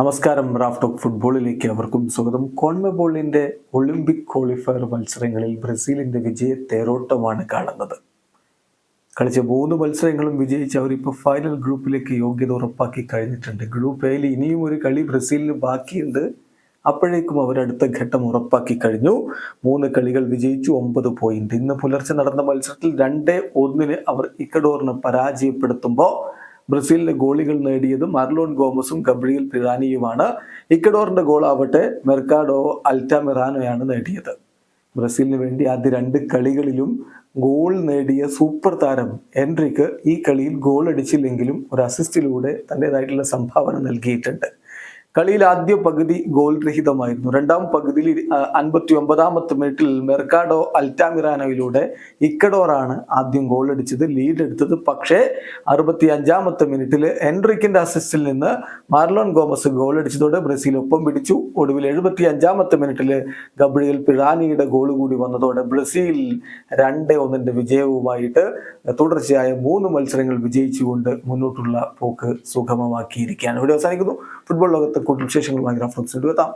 നമസ്കാരം Raf talk ഫുട്ബോളിലേക്ക് അവർക്കും സ്വാഗതം. കോൺമെബോളിന്റെ ഒളിമ്പിക് ക്വാളിഫയർ മത്സരങ്ങളിൽ ബ്രസീലിന്റെ വിജയ തേരോട്ടമാണ് കാണുന്നത്. കളിച്ച മൂന്ന് മത്സരങ്ങളും വിജയിച്ച് അവരിപ്പോൾ ഫൈനൽ ഗ്രൂപ്പിലേക്ക് യോഗ്യത ഉറപ്പാക്കി കഴിഞ്ഞിട്ടുണ്ട്. ഗ്രൂപ്പ് എയിൽ ഇനിയും ഒരു കളി ബ്രസീലിന് ബാക്കിയുണ്ട്. അപ്പോഴേക്കും അവർ അടുത്ത ഘട്ടം ഉറപ്പാക്കി കഴിഞ്ഞു. മൂന്ന് കളികൾ വിജയിച്ചു ഒമ്പത് പോയിന്റ് ഇന്ന് പുലർച്ചെ നടന്ന മത്സരത്തിൽ രണ്ടേ ഒന്നിന് അവർ ഇക്കഡോറിനെ പരാജയപ്പെടുത്തുമ്പോൾ ബ്രസീലിന്റെ ഗോളികൾ നേടിയത് മർലോൺ ഗോമസും ഗബ്രിയൽ പിറാനിയുമാണ്. ഇക്കഡോറിന്റെ ഗോളാവട്ടെ മെർക്കാഡോ അൽറ്റാമിറാനോയാണ് നേടിയത്. ബ്രസീലിന് വേണ്ടി ആദ്യ രണ്ട് കളികളിലും ഗോൾ നേടിയ സൂപ്പർ താരം എൻട്രിക്ക് ഈ കളിയിൽ ഗോൾ അടിച്ചില്ലെങ്കിലും ഒരു അസിസ്റ്റിലൂടെ തന്റെതായിട്ടുള്ള സംഭാവന നൽകിയിട്ടുണ്ട്. കളിയിൽ ആദ്യ പകുതി ഗോൾ രഹിതമായിരുന്നു. രണ്ടാം പകുതിയിൽ അൻപത്തി ഒമ്പതാമത്തെ മിനിറ്റിൽ മെർക്കാഡോ അൽറ്റാമിറാനോയിലൂടെ ഇക്കഡോറാണ് ആദ്യം ഗോൾ അടിച്ചത് ലീഡ് എടുത്തത്. പക്ഷേ അറുപത്തി അഞ്ചാമത്തെ മിനിറ്റിൽ എൻട്രിക്കിന്റെ അസിസ്റ്റിൽ നിന്ന് മാർലോൺ ഗോമസ് ഗോൾ അടിച്ചതോടെ ബ്രസീൽ ഒപ്പം പിടിച്ചു. ഒടുവിൽ എഴുപത്തി അഞ്ചാമത്തെ മിനിറ്റിൽ ഗബ്രിയൽ പിഴാനിയുടെ ഗോൾ കൂടി വന്നതോടെ ബ്രസീൽ രണ്ട് ഒന്നിന്റെ വിജയവുമായിട്ട് തുടർച്ചയായ മൂന്ന് മത്സരങ്ങൾ വിജയിച്ചുകൊണ്ട് മുന്നോട്ടുള്ള പോക്ക് സുഗമമാക്കിയിരിക്കുകയാണ്. ഇവിടെ അവസാനിക്കുന്നു. ഫുട്ബോൾ ലോകത്തെ കൂടുതൽ വിശേഷങ്ങളുമായി ഗ്രാഫ്ലോക്സ് എത്താം